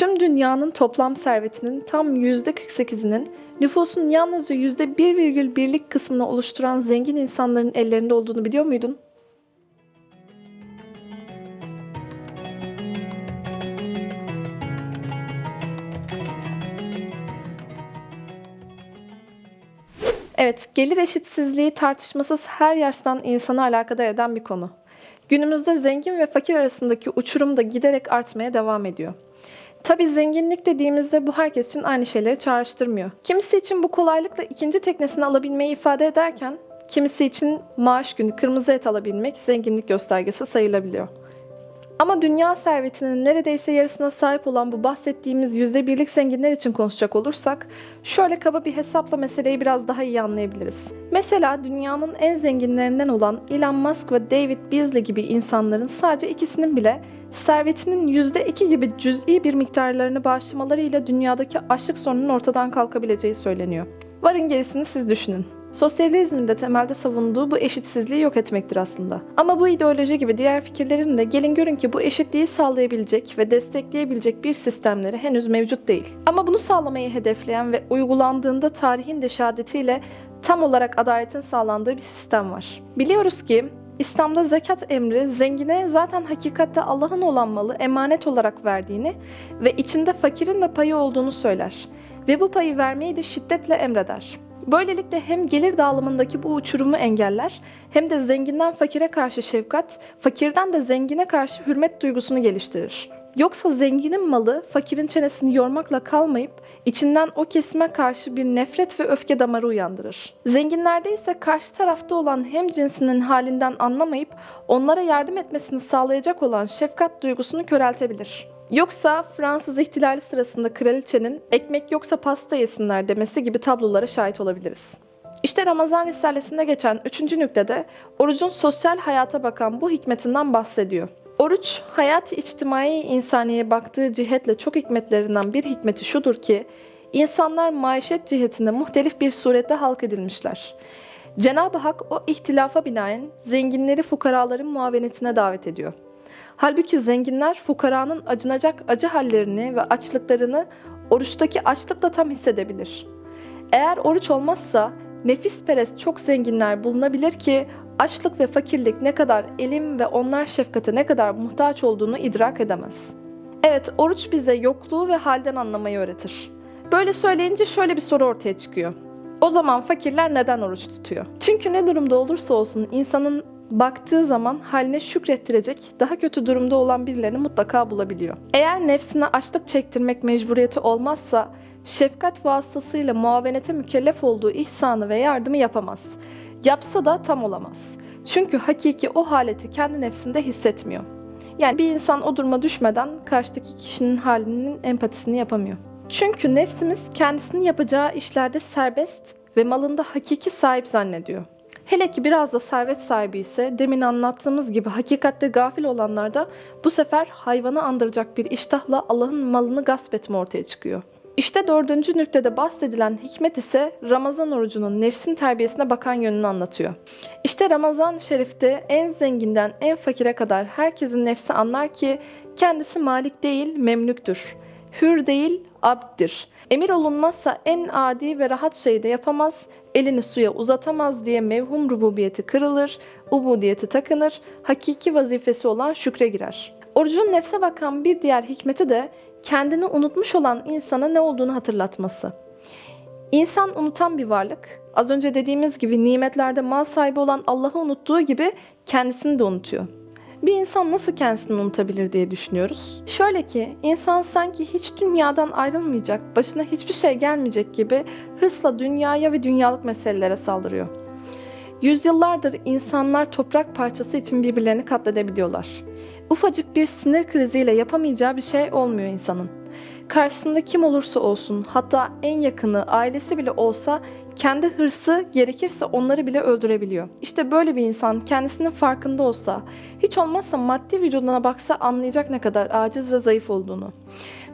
Tüm dünyanın toplam servetinin tam %48'inin nüfusun yalnızca %1,1'lik kısmını oluşturan zengin insanların ellerinde olduğunu biliyor muydun? Evet, gelir eşitsizliği tartışmasız her yaştan insanı alakadar eden bir konu. Günümüzde zengin ve fakir arasındaki uçurum da giderek artmaya devam ediyor. Tabi zenginlik dediğimizde bu herkes için aynı şeyleri çağrıştırmıyor. Kimisi için bu kolaylıkla ikinci teknesini alabilmeyi ifade ederken, kimisi için maaş günü kırmızı et alabilmek zenginlik göstergesi sayılabiliyor. Ama dünya servetinin neredeyse yarısına sahip olan bu bahsettiğimiz yüzde birlik zenginler için konuşacak olursak, şöyle kaba bir hesapla meseleyi biraz daha iyi anlayabiliriz. Mesela dünyanın en zenginlerinden olan Elon Musk ve David Beasley gibi insanların sadece ikisinin bile servetinin yüzde iki gibi cüz'i bir miktarlarını bağışlamalarıyla dünyadaki açlık sorununun ortadan kalkabileceği söyleniyor. Varın gerisini siz düşünün. Sosyalizmin de temelde savunduğu bu eşitsizliği yok etmektir aslında. Ama bu ideoloji gibi diğer fikirlerin de gelin görün ki bu eşitliği sağlayabilecek ve destekleyebilecek bir sistemleri henüz mevcut değil. Ama bunu sağlamayı hedefleyen ve uygulandığında tarihin de şehadetiyle tam olarak adaletin sağlandığı bir sistem var. Biliyoruz ki İslam'da zekat emri zengine zaten hakikatte Allah'ın olan malı emanet olarak verdiğini ve içinde fakirin de payı olduğunu söyler ve bu payı vermeyi de şiddetle emreder. Böylelikle hem gelir dağılımındaki bu uçurumu engeller hem de zenginden fakire karşı şefkat, fakirden de zengine karşı hürmet duygusunu geliştirir. Yoksa zenginin malı fakirin çenesini yormakla kalmayıp içinden o kesime karşı bir nefret ve öfke damarı uyandırır. Zenginlerde ise karşı tarafta olan hem cinsinin halinden anlamayıp onlara yardım etmesini sağlayacak olan şefkat duygusunu köreltebilir. Yoksa Fransız ihtilali sırasında kraliçenin ekmek yoksa pasta yesinler demesi gibi tablolara şahit olabiliriz. İşte Ramazan Risalesi'nde geçen 3. nüktede orucun sosyal hayata bakan bu hikmetinden bahsediyor. Oruç, hayat-ı içtimai insaniye baktığı cihetle çok hikmetlerinden bir hikmeti şudur ki, insanlar maişet cihetinde muhtelif bir surette halk edilmişler. Cenab-ı Hak o ihtilafa binaen zenginleri fukaraların muavenetine davet ediyor. Halbuki zenginler fukaranın acınacak acı hallerini ve açlıklarını oruçtaki açlıkla tam hissedebilir. Eğer oruç olmazsa nefis perest çok zenginler bulunabilir ki açlık ve fakirlik ne kadar elim ve onlar şefkate ne kadar muhtaç olduğunu idrak edemez. Evet, oruç bize yokluğu ve halden anlamayı öğretir. Böyle söyleyince şöyle bir soru ortaya çıkıyor. O zaman fakirler neden oruç tutuyor? Çünkü ne durumda olursa olsun insanın baktığı zaman haline şükrettirecek daha kötü durumda olan birilerini mutlaka bulabiliyor. Eğer nefsine açlık çektirmek mecburiyeti olmazsa şefkat vasıtasıyla muavenete mükellef olduğu ihsanı ve yardımı yapamaz. Yapsa da tam olamaz. Çünkü hakiki o haleti kendi nefsinde hissetmiyor. Yani bir insan o duruma düşmeden karşıdaki kişinin halinin empatisini yapamıyor. Çünkü nefsimiz kendisinin yapacağı işlerde serbest ve malında hakiki sahip zannediyor. Hele ki biraz da servet sahibi ise demin anlattığımız gibi hakikatte gafil olanlarda bu sefer hayvanı andıracak bir iştahla Allah'ın malını gasp etme ortaya çıkıyor. İşte dördüncü nüktede bahsedilen hikmet ise Ramazan orucunun nefsin terbiyesine bakan yönünü anlatıyor. İşte Ramazan şerifte en zenginden en fakire kadar herkesin nefsi anlar ki kendisi malik değil memlüktür. Hür değil abddir. Emir olunmazsa en adi ve rahat şeyi de yapamaz, elini suya uzatamaz diye mevhum rububiyeti kırılır, ubudiyeti takınır, hakiki vazifesi olan şükre girer. Orucun nefse bakan bir diğer hikmeti de kendini unutmuş olan insana ne olduğunu hatırlatması. İnsan unutan bir varlık. Az önce dediğimiz gibi nimetlerde mal sahibi olan Allah'ı unuttuğu gibi kendisini de unutuyor. Bir insan nasıl kendisini unutabilir diye düşünüyoruz. Şöyle ki insan sanki hiç dünyadan ayrılmayacak, başına hiçbir şey gelmeyecek gibi hırsla dünyaya ve dünyalık meselelere saldırıyor. Yüzyıllardır insanlar toprak parçası için birbirlerini katledebiliyorlar. Ufacık bir sinir kriziyle yapamayacağı bir şey olmuyor insanın. Karşısında kim olursa olsun, hatta en yakını, ailesi bile olsa kendi hırsı gerekirse onları bile öldürebiliyor. İşte böyle bir insan kendisinin farkında olsa, hiç olmazsa maddi vücuduna baksa anlayacak ne kadar aciz ve zayıf olduğunu.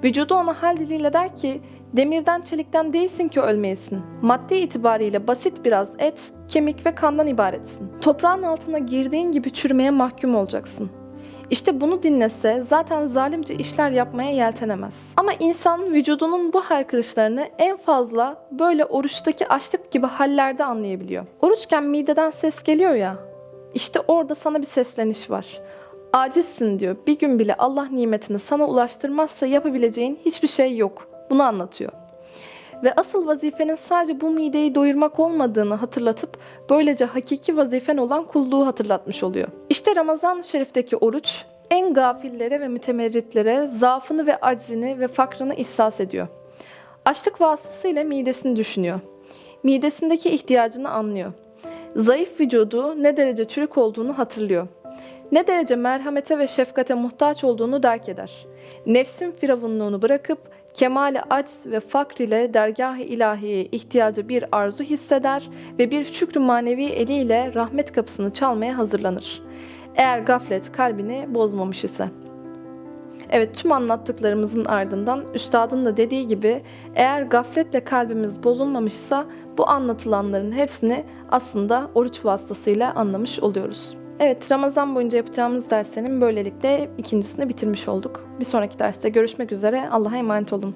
Vücudu ona hal diliyle der ki, demirden çelikten değilsin ki ölmeyesin. Maddi itibariyle basit biraz et, kemik ve kandan ibaretsin. Toprağın altına girdiğin gibi çürümeye mahkum olacaksın. İşte bunu dinlese zaten zalimce işler yapmaya yeltenemez. Ama insan vücudunun bu haykırışlarını en fazla böyle oruçtaki açlık gibi hallerde anlayabiliyor. Oruçken mideden ses geliyor ya, işte orada sana bir sesleniş var. Acizsin diyor. Bir gün bile Allah nimetini sana ulaştırmazsa yapabileceğin hiçbir şey yok. Bunu anlatıyor. Ve asıl vazifenin sadece bu mideyi doyurmak olmadığını hatırlatıp böylece hakiki vazifen olan kulluğu hatırlatmış oluyor. İşte Ramazan-ı Şerif'teki oruç en gafillere ve mütemerritlere zaafını ve aczini ve fakrını ihsas ediyor. Açlık vasıtasıyla midesini düşünüyor. Midesindeki ihtiyacını anlıyor. Zayıf vücudu ne derece çürük olduğunu hatırlıyor. Ne derece merhamete ve şefkate muhtaç olduğunu derk eder. Nefsin firavunluğunu bırakıp kemale acz ve fakr ile dergah-ı ilahiye ihtiyacı bir arzu hisseder ve bir şükrü manevi eliyle rahmet kapısını çalmaya hazırlanır. Eğer gaflet kalbini bozmamış ise. Evet tüm anlattıklarımızın ardından üstadın da dediği gibi eğer gafletle kalbimiz bozulmamışsa bu anlatılanların hepsini aslında oruç vasıtasıyla anlamış oluyoruz. Evet Ramazan boyunca yapacağımız derslerin böylelikle ikincisini bitirmiş olduk. Bir sonraki derste görüşmek üzere. Allah'a emanet olun.